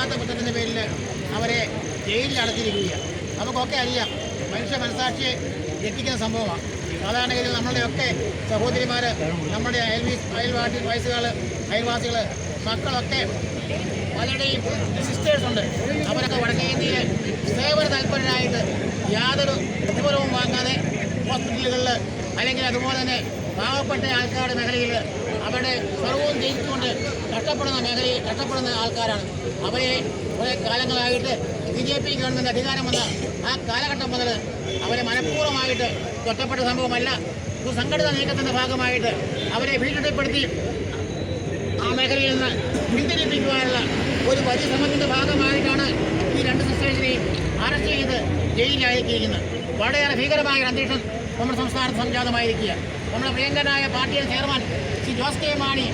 ചെയ്യാത്ത കുറ്റത്തിന്റെ പേരിൽ അവരെ ജയിലിൽ അടച്ചിരിക്കുകയാണ്. നമുക്കൊക്കെ അറിയാം മനുഷ്യ മനസാക്ഷിയെ ഞെട്ടിക്കുന്ന സംഭവമാണ്. സാധാരണഗതിയിൽ നമ്മളുടെയൊക്കെ സഹോദരിമാർ നമ്മുടെ അയൽവീ അയൽവാട്ടി വയസ്സുകൾ അയൽവാസികൾ മക്കളൊക്കെ പലരുടെയും സിസ്റ്റേഴ്സ് ഉണ്ട്. അവരൊക്കെ വടക്കേ ഇന്ത്യയിൽ സേവന തൽപരരായിട്ട് യാതൊരു പ്രതിഫലവും വാങ്ങാതെ ഹോസ്പിറ്റലുകളിൽ അല്ലെങ്കിൽ അതുപോലെ തന്നെ പാവപ്പെട്ട ആൾക്കാരുടെ മേഖലയിൽ അവരുടെ സർവവും ജയിച്ചുകൊണ്ട് കഷ്ടപ്പെടുന്ന മേഖലയിൽ കഷ്ടപ്പെടുന്ന ആൾക്കാരാണ്. അവരെ കുറേ കാലങ്ങളായിട്ട് ബി ജെ പി ഗവൺമെന്റ് അധികാരം വന്ന ആ കാലഘട്ടം മുതൽ അവരെ മനഃപൂർവമായിട്ട് ഒറ്റപ്പെട്ട സംഭവമല്ല ഒരു സംഘടിത നീക്കത്തിന്റെ ഭാഗമായിട്ട് അവരെ വീട്ടിടപ്പെടുത്തി ആ മേഖലയിൽ നിന്ന് പിന്തിരിപ്പിക്കുവാനുള്ള ഒരു വലിയ ശ്രമത്തിന്റെ ഭാഗമായിട്ടാണ് ഈ രണ്ട് സിസ്റ്റേഴ്സിനെയും അറസ്റ്റ് ചെയ്ത് ജയിലിൽ അയക്കിയിരിക്കുന്നത് വളരെയേറെ ഭീകരമായ അന്തരീക്ഷം നമ്മുടെ സംസ്ഥാനത്ത് സംജാതമായിരിക്കുക. നമ്മുടെ പ്രിയങ്കരനായ പാർട്ടിയുടെ ചെയർമാൻ ശ്രീ ജോസ് കെ മാണി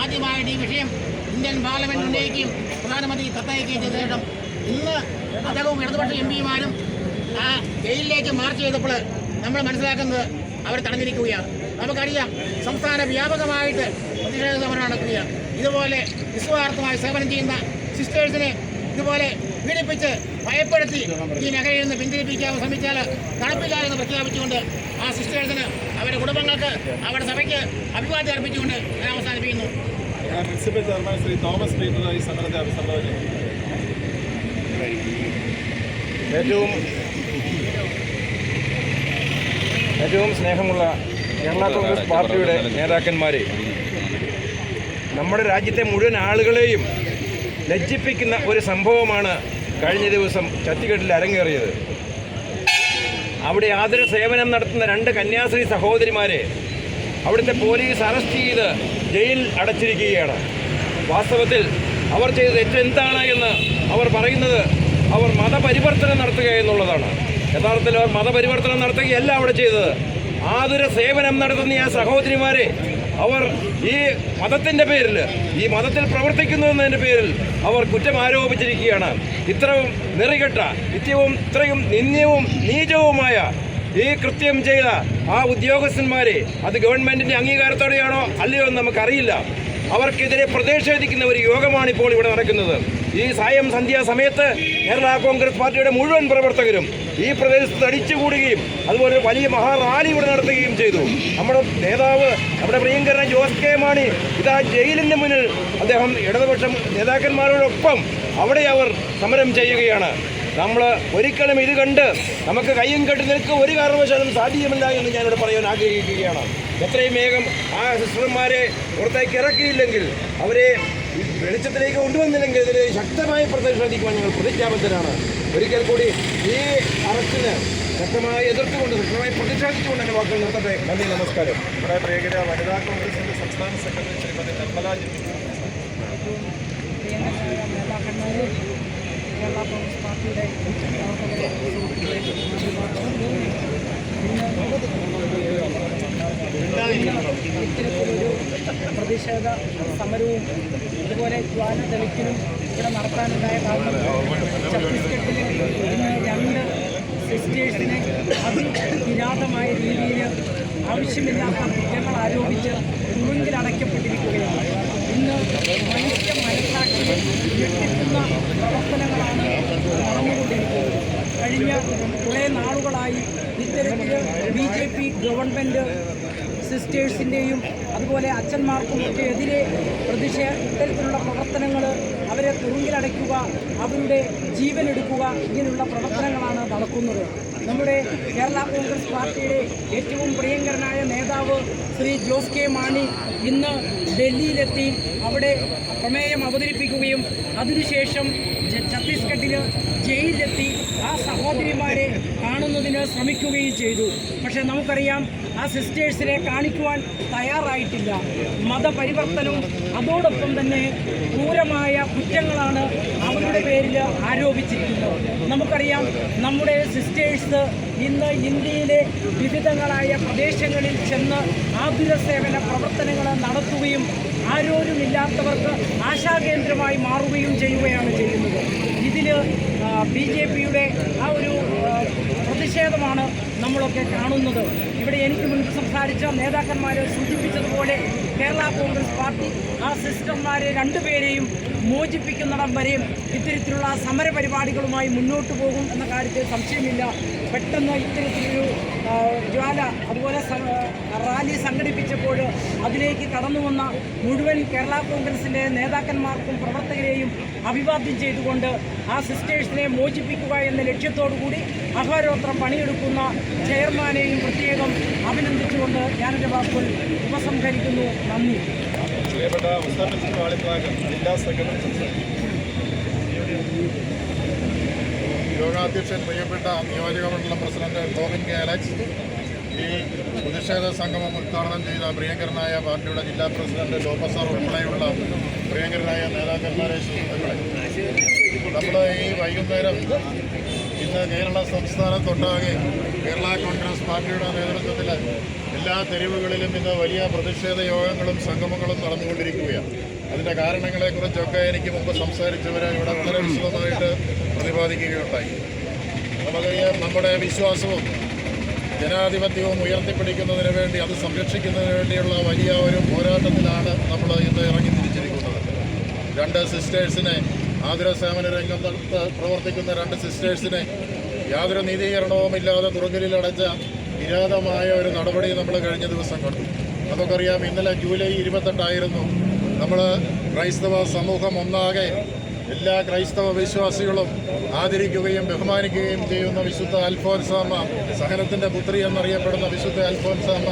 ആദ്യമായിട്ട് ഈ വിഷയം ഇന്ത്യൻ പാർലമെന്റ് ഉന്നയിക്കുകയും പ്രധാനമന്ത്രി കത്തയക്കുകയും ചെയ്ത ശേഷം ഇന്ന് അദ്ദേഹവും ഇടതുപക്ഷ എം പിമാരും ആ ജയിലിലേക്ക് മാർച്ച് ചെയ്തപ്പോൾ നമ്മൾ മനസ്സിലാക്കുന്നത് അവർ തടഞ്ഞിരിക്കുകയാണ്. നമുക്കറിയാം സംസ്ഥാന വ്യാപകമായിട്ട് പ്രതിഷേധ സമരം നടക്കുകയാണ്. ഇതുപോലെ നിസ്വാർത്ഥമായി സേവനം ചെയ്യുന്ന സിസ്റ്റേഴ്സിനെ ഇതുപോലെ പീഡിപ്പിച്ച് ഭയപ്പെടുത്തി ഈ മേഖലയിൽ നിന്ന് പിന്തിരിപ്പിക്കാൻ ശ്രമിച്ചാൽ നടപ്പില്ല എന്ന് പ്രഖ്യാപിച്ചുകൊണ്ട് ആ സിസ്റ്റേഴ്സിന് അവരുടെ കുടുംബങ്ങൾക്ക് അവരുടെ സഭയ്ക്ക് അഭിവാദ്യം അർപ്പിച്ചുകൊണ്ട് ഞാൻ അവസാനിപ്പിക്കുന്നു. മുനിസിപ്പൽ ചെയർമാൻ ശ്രീ തോമസ് പീറ്റർ ഈ സമരത്തെ അഭിസംബോധന ചെയ്യുന്നു ഏറ്റവും ഏറ്റവും സ്നേഹമുള്ള കേരള കോൺഗ്രസ് പാർട്ടിയുടെ നേതാക്കന്മാരെ നമ്മുടെ രാജ്യത്തെ മുഴുവൻ ആളുകളെയും ലജ്ജിപ്പിക്കുന്ന ഒരു സംഭവമാണ് കഴിഞ്ഞ ദിവസം ഛത്തീഗഡിൽ അരങ്ങേറിയത്. അവിടെ ആദര സേവനം നടത്തുന്ന രണ്ട് കന്യാസ്ത്രീ സഹോദരിമാരെ അവിടുത്തെ പോലീസ് അറസ്റ്റ് ചെയ്ത് ജയിൽ അടച്ചിരിക്കുകയാണ്. വാസ്തവത്തിൽ അവർ ചെയ്ത തെറ്റെന്താണ് എന്ന് അവർ പറയുന്നത് അവർ മതപരിവർത്തനം നടത്തുക എന്നുള്ളതാണ്. യഥാർത്ഥത്തിൽ അവർ മതപരിവർത്തനം നടത്തുകയല്ല അവിടെ ചെയ്തത്. ആതുര സേവനം നടത്തുന്ന ആ സഹോദരിമാരെ അവർ ഈ മതത്തിന്റെ പേരിൽ ഈ മതത്തിൽ പ്രവർത്തിക്കുന്നു എന്നതിന്റെ പേരിൽ അവർ കുറ്റം ആരോപിച്ചിരിക്കുകയാണ്. ഇത്രയും നിറികെട്ട നിത്യവും ഇത്രയും നിന്ദ്യവും നീചവുമായ ഈ കൃത്യം ചെയ്ത ആ ഉദ്യോഗസ്ഥന്മാരെ അത് ഗവൺമെന്റിന്റെ അംഗീകാരത്തോടെയാണോ അല്ലയോ എന്ന് നമുക്കറിയില്ല. അവർക്കെതിരെ പ്രതിഷേധിക്കുന്ന ഒരു യോഗമാണ് ഇപ്പോൾ ഇവിടെ നടക്കുന്നത്. ഈ സായം സന്ധ്യാ സമയത്ത് കേരള കോൺഗ്രസ് പാർട്ടിയുടെ മുഴുവൻ പ്രവർത്തകരും ഈ പ്രദേശത്ത് അടിച്ചുകൂടുകയും അതുപോലെ വലിയ മഹാറാലി ഇവിടെ നടത്തുകയും ചെയ്തു. നമ്മുടെ നേതാവ് നമ്മുടെ പ്രിയങ്കരൻ ജോസ് കെ മാണി ഇതാ ജയിലിന് മുന്നിൽ അദ്ദേഹം ഇടതുപക്ഷം നേതാക്കന്മാരോടൊപ്പം അവിടെ അവർ സമരം ചെയ്യുകയാണ്. നമ്മൾ ഒരിക്കലും ഇത് കണ്ട് നമുക്ക് കയ്യും കെട്ടി നിൽക്കുക ഒരു കാരണവശാലും സാധ്യമല്ല എന്ന് ഞാനിവിടെ പറയാൻ ആഗ്രഹിക്കുകയാണ്. എത്രയും വേഗം ആ സിസ്റ്റർമാരെ പുറത്തേക്ക് ഇറക്കിയില്ലെങ്കിൽ അവരെ ഈ വെളിച്ചത്തിലേക്ക് കൊണ്ടുവന്നില്ലെങ്കിൽ ഇതിൽ ശക്തമായി പ്രതിഷേധിക്കുവാൻ ഞങ്ങൾ പ്രതിജ്ഞാബദ്ധരാണ്. ഒരിക്കൽ കൂടി ഈ അറസ്റ്റിന് ശക്തമായി എതിർത്തുകൊണ്ട് ശക്തമായി പ്രതിഷേധിച്ചുകൊണ്ട് എന്റെ വാക്കുകൾ നിർത്തട്ടെ. നന്ദി നമസ്കാരം. നമ്മുടെ പ്രിയകര വനിതാ കോൺഗ്രസിന്റെ സംസ്ഥാന സെക്രട്ടറി ശ്രീമതി നിർമ്മല ജിമ്മി ഇത്തരത്തിലൊരു പ്രതിഷേധ സമരവും ഇതുപോലെ ജ്വാല തെളിക്കലും ഇവിടെ നടത്താനുണ്ടായ കാരണം ഛത്തീസ്ഗഡിൽ ഇന്ന് രണ്ട് സിസ്റ്റേഴ്സിനെ അതികിരാതമായ രീതിയിൽ ആവശ്യമില്ലാത്ത കുറ്റങ്ങൾ ആരോപിച്ച് തുറുങ്കിലടയ്ക്കപ്പെട്ടിരിക്കുകയാണ് ഇന്ന് മനുഷ്യ പ്രവർത്തനങ്ങളാണ് നടന്നുകൊണ്ടിരിക്കുന്നത് കഴിഞ്ഞ കുറേ നാളുകളായി ഇത്തരത്തിൽ ബി ജെ പി ഗവൺമെന്റ് സിസ്റ്റേഴ്സിന്റെയും അതുപോലെ അച്ഛന്മാർക്കും ഒക്കെ എതിരെ പ്രതിഷേധ ഇത്തരത്തിലുള്ള പ്രവർത്തനങ്ങൾ അവരെ തുറുങ്കിലടയ്ക്കുക അവരുടെ ജീവനെടുക്കുക ഇങ്ങനെയുള്ള പ്രവർത്തനങ്ങളാണ് നടക്കുന്നത്. നമ്മുടെ കേരള കോൺഗ്രസ് പാർട്ടിയുടെ ഏറ്റവും പ്രിയങ്കരനായ നേതാവ് ശ്രീ ജോസ് കെ മാണി ഇന്ന് ഡൽഹിയിലെത്തി. അവിടെ പ്രമേയം അവതരിപ്പിക്കുകയും അതിനുശേഷം ഛത്തീസ്ഗഡിൽ ജയിലിലെത്തി ആ സഹോദരിമാരെ കാണുന്നതിന് ശ്രമിക്കുകയും ചെയ്തു. പക്ഷെ നമുക്കറിയാം ആ സിസ്റ്റേഴ്സിനെ കാണിക്കുവാൻ തയ്യാറായിട്ടില്ല. മതപരിവർത്തനവും അതോടൊപ്പം തന്നെ ക്രൂരമായ കുറ്റങ്ങളാണ് അവരുടെ പേരിൽ ആരോപിച്ചിരിക്കുന്നത് നമുക്കറിയാം നമ്മുടെ സിസ്റ്റേഴ്സ് ഇന്ന് ഇന്ത്യയിലെ വിവിധങ്ങളായ പ്രദേശങ്ങളിൽ ചെന്ന് ആതുര സേവന പ്രവർത്തനങ്ങൾ നടത്തുകയും ആരോരുമില്ലാത്തവർക്ക് ആശാകേന്ദ്രമായി മാറുകയും ചെയ്യുകയാണ് ചെയ്യുന്നത്. ഇതിൽ ബി ജെ പിയുടെ ആ ഒരു നമ്മളൊക്കെ കാണുന്നത്. ഇവിടെ എനിക്ക് മുൻപ് സംസാരിച്ച നേതാക്കന്മാരെ സൂചിപ്പിച്ചതുപോലെ കേരള കോൺഗ്രസ് പാർട്ടി ആ സിസ്റ്റർമാരെ രണ്ടുപേരെയും മോചിപ്പിക്കുന്നിടം വരെയും ഇത്തരത്തിലുള്ള സമര പരിപാടികളുമായി മുന്നോട്ട് പോകും എന്ന കാര്യത്തിൽ സംശയമില്ല. പെട്ടെന്ന് ഇത്തരത്തിലൊരു ആ, അതുപോലെ റാലി സംഘടിപ്പിച്ചപ്പോൾ അതിലേക്ക് കടന്നു വന്ന മുഴുവൻ കേരള കോൺഗ്രസിന്റെ നേതാക്കന്മാർക്കും പ്രവർത്തകരെയും അഭിവാദ്യം ചെയ്തുകൊണ്ട് ആ സിസ്റ്റേഴ്സിനെ മോചിപ്പിക്കുക എന്ന ലക്ഷ്യത്തോടു കൂടി അഹോരോത്രം പണിയെടുക്കുന്ന ചെയർമാനെയും പ്രത്യേകം അഭിനന്ദിച്ചുകൊണ്ട് ഞാനെന്റെ വാക്കുകൾ ഉപസംഹരിക്കുന്നു. നന്ദി. പ്രിയപ്പെട്ട യോഗാധ്യക്ഷൻ പ്രിയപ്പെട്ട നിയോജക മണ്ഡലം പ്രസിഡന്റ് ടോമിൻ കെ അലക്സ്. പ്രതിഷേധ സംഗമം ഉദ്ഘാടനം ചെയ്ത പ്രിയങ്കരനായ പാർട്ടിയുടെ ജില്ലാ പ്രസിഡന്റ് ലോപ്പസാർ ഉൾപ്പെടെയുള്ള പ്രിയങ്കരനായ നേതാക്കന്മാരെ സുഹൃത്തുക്കളെ നമ്മൾ ഈ വൈകുന്നേരം ഇന്ന് കേരള സംസ്ഥാനത്തൊട്ടാകെ കേരള കോൺഗ്രസ് പാർട്ടിയുടെ നേതൃത്വത്തിൽ എല്ലാ തെരുവുകളിലും ഇന്ന് വലിയ പ്രതിഷേധ യോഗങ്ങളും സംഗമങ്ങളും നടന്നുകൊണ്ടിരിക്കുകയാണ്. അതിന്റെ കാരണങ്ങളെക്കുറിച്ചൊക്കെ എനിക്ക് മുമ്പ് സംസാരിച്ചവരെ ഇവിടെ വളരെ വിശദമായിട്ട് പ്രതിപാദിക്കുകയുണ്ടായി. നമുക്കറിയാം നമ്മുടെ വിശ്വാസവും ജനാധിപത്യവും ഉയർത്തിപ്പിടിക്കുന്നതിന് വേണ്ടി അത് സംരക്ഷിക്കുന്നതിന് വേണ്ടിയുള്ള വലിയ ഒരു പോരാട്ടത്തിലാണ് നമ്മൾ ഇന്ന് ഇറങ്ങി തിരിച്ചിരിക്കുന്നത്. രണ്ട് സിസ്റ്റേഴ്സിനെ ആതുര സേവന രംഗത്ത് പ്രവർത്തിക്കുന്ന രണ്ട് സിസ്റ്റേഴ്സിനെ യാതൊരു നീതീകരണവുമില്ലാതെ തുറങ്കലിലടച്ച കിരാതമായ ഒരു നടപടി നമ്മൾ കഴിഞ്ഞ ദിവസം കണ്ടു. നമുക്കറിയാം ഇന്നലെ ജൂലൈ ഇരുപത്തെട്ടായിരുന്നു. നമ്മൾ ക്രൈസ്തവ സമൂഹം ഒന്നാകെ എല്ലാ ക്രൈസ്തവ വിശ്വാസികളും ആദരിക്കുകയും ബഹുമാനിക്കുകയും ചെയ്യുന്ന വിശുദ്ധ അൽഫോൻസാമ്മ സഹനത്തിന്റെ പുത്രി എന്നറിയപ്പെടുന്ന വിശുദ്ധ അൽഫോൻസാമ്മ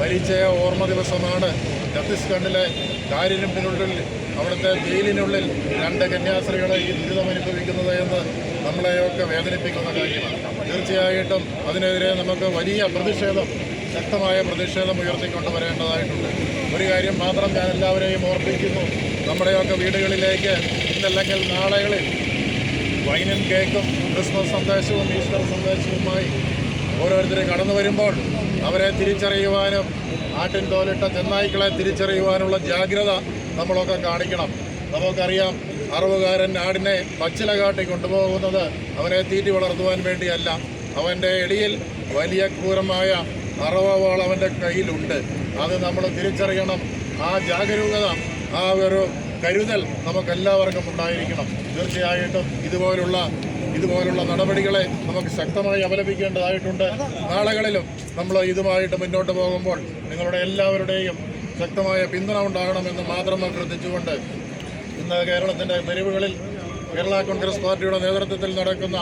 മരിച്ച ഓർമ്മ ദിവസമാണ്. ഛത്തീസ്ഗഡിലെ കാരിരുമ്പിനുള്ളിൽ അവിടുത്തെ ജയിലിനുള്ളിൽ രണ്ട് കന്യാസ്ത്രീകളെ ഈ ദുരിതം അനുഭവിക്കുന്നത് എന്ന് നമ്മളെയൊക്കെ വേദനിപ്പിക്കുന്ന കാര്യമാണ്. തീർച്ചയായിട്ടും അതിനെതിരെ നമുക്ക് വലിയ പ്രതിഷേധം ശക്തമായ പ്രതിഷേധം ഉയർത്തിക്കൊണ്ട് വരേണ്ടതായിട്ടുണ്ട്. ഒരു കാര്യം മാത്രം ഞാൻ എല്ലാവരെയും ഓർപ്പിക്കുന്നു. നമ്മുടെയൊക്കെ വീടുകളിലേക്ക് ഇന്നല്ലെങ്കിൽ നാളെകളിൽ വൈനും കേക്കും ക്രിസ്മസ് സന്ദേശവും ഈസ്റ്റർ സന്ദേശവുമായി ഓരോരുത്തരും കടന്നു വരുമ്പോൾ അവരെ തിരിച്ചറിയുവാനും ആട്ടിൻ തോലിട്ട ചെന്നായ്ക്കളെ തിരിച്ചറിയുവാനുള്ള ജാഗ്രത നമ്മളൊക്കെ കാണിക്കണം. നമുക്കറിയാം അറവുകാരൻ ആടിനെ പച്ചില കാട്ടി കൊണ്ടുപോകുന്നത് അവനെ തീറ്റി വളർത്തുവാൻ വേണ്ടിയല്ല. അവന്റെ എടിയിൽ വലിയ ക്രൂരമായ അറവവാൾ അവന്റെ കയ്യിലുണ്ട്. അത് നമ്മൾ തിരിച്ചറിയണം. ആ ജാഗരൂകത ആ ഒരു കരുതൽ നമുക്കെല്ലാവർക്കും ഉണ്ടായിരിക്കണം. തീർച്ചയായിട്ടും ഇതുപോലുള്ള ഇതുപോലുള്ള നടപടികളെ നമുക്ക് ശക്തമായി അപലപിക്കേണ്ടതായിട്ടുണ്ട് നാളുകളിലും നമ്മൾ ഇതുമായിട്ട് മുന്നോട്ട് പോകുമ്പോൾ നിങ്ങളുടെ എല്ലാവരുടെയും ശക്തമായ പിന്തുണ ഉണ്ടാകണമെന്ന് മാത്രം അഭ്യർത്ഥിച്ചുകൊണ്ട് ഇന്ന് കേരളത്തിന്റെ തെരുവുകളിൽ കേരള കോൺഗ്രസ് പാർട്ടിയുടെ നേതൃത്വത്തിൽ നടക്കുന്ന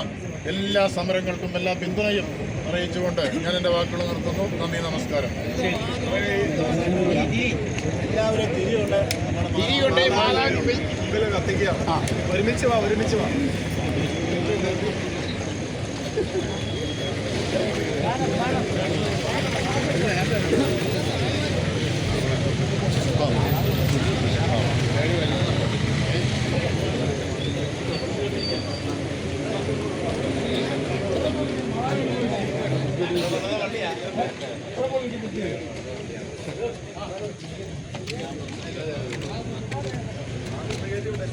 എല്ലാ സമരങ്ങൾക്കും എല്ലാ പിന്തുണയും അറിയിച്ചുകൊണ്ട് ഞാൻ എന്റെ വാക്കുകൾ നിർത്തുന്നു. നന്ദി നമസ്കാരം. തിരിയുണ്ട് മുമ്പിൽ കത്തിക്കുക ഒരുമിച്ച് വാ ഒരുമിച്ച് വാ.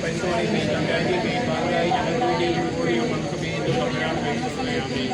പരിശോധനയും സംഘാജിയും ഭാഗമായി ഞങ്ങൾക്ക് വേണ്ടി ഒരു നമുക്ക് വീണ്ടും തമ്പരാൻ വേണ്ടി സമയാമേ